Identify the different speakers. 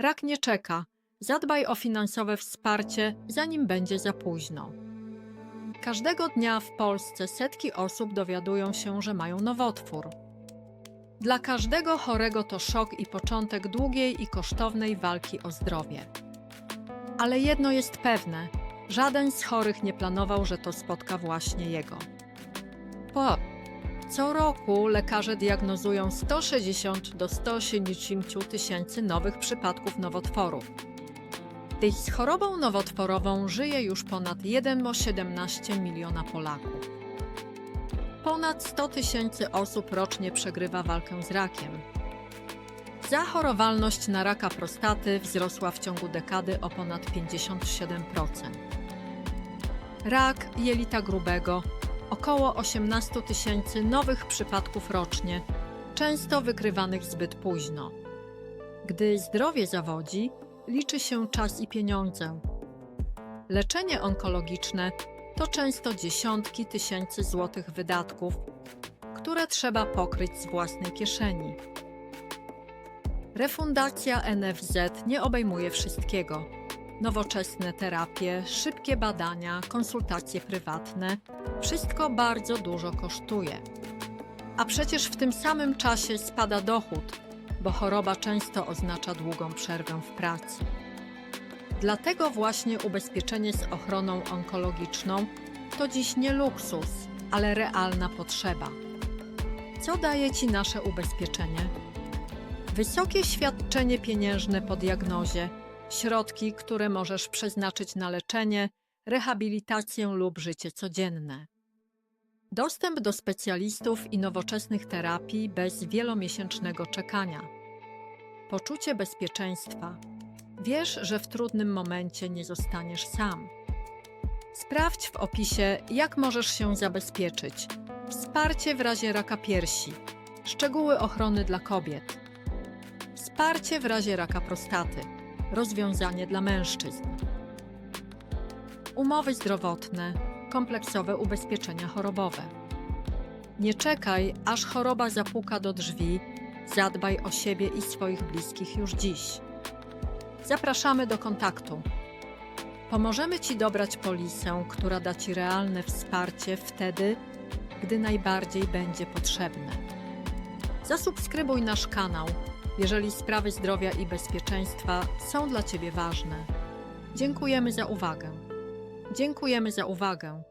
Speaker 1: Rak nie czeka. Zadbaj o finansowe wsparcie, zanim będzie za późno. Każdego dnia w Polsce setki osób dowiadują się, że mają nowotwór. Dla każdego chorego to szok i początek długiej i kosztownej walki o zdrowie. Ale jedno jest pewne: żaden z chorych nie planował, że to spotka właśnie jego. Po co roku lekarze diagnozują 160 do 180 tysięcy nowych przypadków nowotworów. Tyś z chorobą nowotworową żyje już ponad 1,17 miliona Polaków. Ponad 100 tysięcy osób rocznie przegrywa walkę z rakiem. Zachorowalność na raka prostaty wzrosła w ciągu dekady o ponad 57%. Rak jelita grubego około 18 tysięcy nowych przypadków rocznie, często wykrywanych zbyt późno. Gdy zdrowie zawodzi, liczy się czas i pieniądze. Leczenie onkologiczne to często dziesiątki tysięcy złotych wydatków, które trzeba pokryć z własnej kieszeni. Refundacja NFZ nie obejmuje wszystkiego. Nowoczesne terapie, szybkie badania, konsultacje prywatne wszystko bardzo dużo kosztuje. A przecież w tym samym czasie spada dochód, bo choroba często oznacza długą przerwę w pracy. Dlatego właśnie ubezpieczenie z ochroną onkologiczną to dziś nie luksus, ale realna potrzeba. Co daje Ci nasze ubezpieczenie? Wysokie świadczenie pieniężne po diagnozie, środki, które możesz przeznaczyć na leczenie, rehabilitację lub życie codzienne. Dostęp do specjalistów i nowoczesnych terapii bez wielomiesięcznego czekania. Poczucie bezpieczeństwa. Wiesz, że w trudnym momencie nie zostaniesz sam. Sprawdź w opisie, jak możesz się zabezpieczyć. Wsparcie w razie raka piersi. Szczegóły ochrony dla kobiet. Wsparcie w razie raka prostaty. Rozwiązanie dla mężczyzn. Umowy zdrowotne, kompleksowe ubezpieczenia chorobowe. Nie czekaj, aż choroba zapuka do drzwi. Zadbaj o siebie i swoich bliskich już dziś. Zapraszamy do kontaktu. Pomożemy Ci dobrać polisę, która da Ci realne wsparcie wtedy, gdy najbardziej będzie potrzebne. Zasubskrybuj nasz kanał, jeżeli sprawy zdrowia i bezpieczeństwa są dla Ciebie ważne. Dziękujemy za uwagę. Dziękujemy za uwagę.